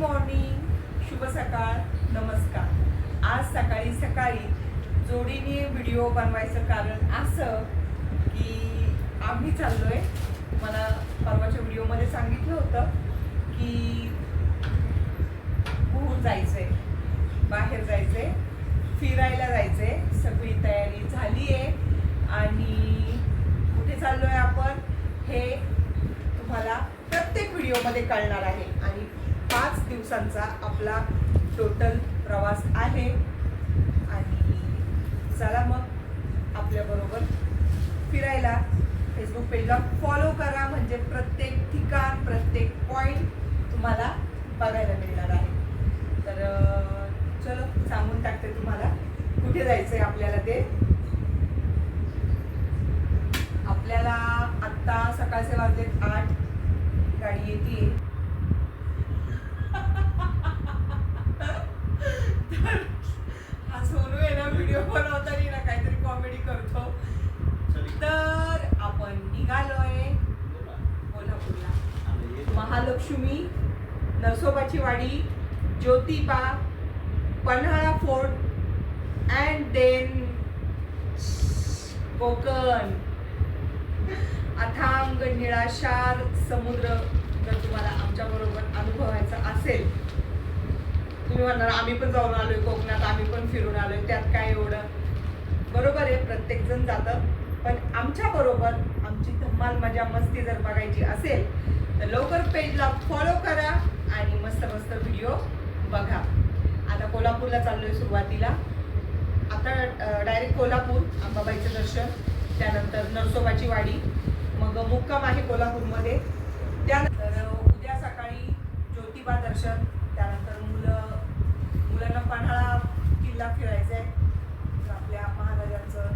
Morning शुभ सकाळ नमस्कार. आज सकाळी सकाळी जोडीने व्हिडिओ बनवायचं कारण असं की आम्ही चाललोय. मला परवाच्या व्हिडिओमध्ये सांगितलं होतं की कुहूर जायचंय बाहेर जायचंय फिरायला जायचंय. सगळी तयारी झाली आहे आणि कुठे चाललोय आपण हे तुम्हाला प्रत्येक व्हिडिओमध्ये कळणार आहे. आणि पाच दिवसांचा आपला टोटल प्रवास आहे. आणि चला मग आपल्याबरोबर फिरायला फेसबुक पेजला फॉलो करा. म्हणजे प्रत्येक ठिकाण प्रत्येक पॉईंट तुम्हाला बघायला मिळणार आहे. तर चलो सांगून टाकते तुम्हाला. कुठे जायचं आहे आपल्याला ते? आपल्याला आत्ता सकाळचे वाजलेत आठ. गाडी येते हा सोनू आहे ना व्हिडिओ बनवताना ना काहीतरी कॉमेडी करतो तर आपण निघालोय कोल्हापूरला महालक्ष्मी नरसोबाची वाडी Jyotiba Panhala fort and then Konkan. अथांग निळाशार समुद्र जर तुम्हाला आमच्या बरोबर अनुभवायचा असेल. तुम्ही म्हणणार आम्ही पण जाऊन आलोय कोकणात आम्ही पण फिरून आलोय त्यात काय एवढं? बरोबर आहे प्रत्येकजण जातं. पण आमच्या बरोबर आमची धम्माल मजा मस्ती जर बघायची असेल तर लवकर पेजला फॉलो करा आणि मस्त मस्त व्हिडिओ बघा. आता कोल्हापूरला चाललोय सुरुवातीला. आता डायरेक्ट कोल्हापूर अंबाबाईचं दर्शन त्यानंतर नरसोबाची वाडी मग मुक्काम आहे कोल्हापूरमध्ये. त्यानंतर उद्या सकाळी ज्योतिबा दर्शन त्यानंतर मुलं मुलांना पन्हाळा किल्ला फिरायचा आहे आपल्या महाराजांचं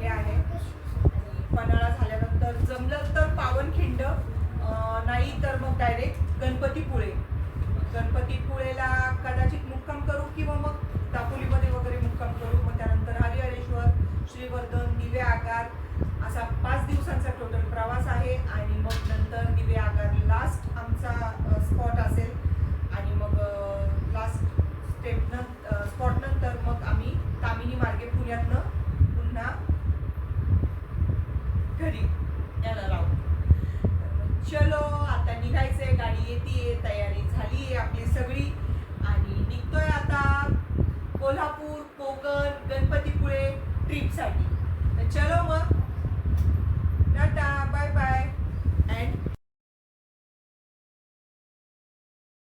हे आहे आणि पन्हाळा झाल्यानंतर जमलं तर पावनखिंड अं, नाही तर मग डायरेक्ट गणपतीपुळे. गणपतीपुळेला कदाचित मुक्काम करू किंवा मग दापोलीमध्ये वगैरे मुक्काम करू. मग त्यानंतर हरिहरेश्वर श्रीवर्धन दिवे आगार असा पाच दिवसांचा टोटल प्रवास आहे. आणि मग नंतर दिवे आगार लास्ट आमचा स्पॉट असेल. आणि मग लास्ट स्टेप न स्पॉट नंतर मग आम्ही तामिनी मार्गे पुण्यातनं पुन्हा घरी यायला राहू तर मग चलो आता निघायचंय गाडी येते तयारी झाली आहे आपली सगळी. आणि निघतोय आता कोल्हापूर कोकण गणपतीपुळे ट्रिपसाठी तर चलो मग.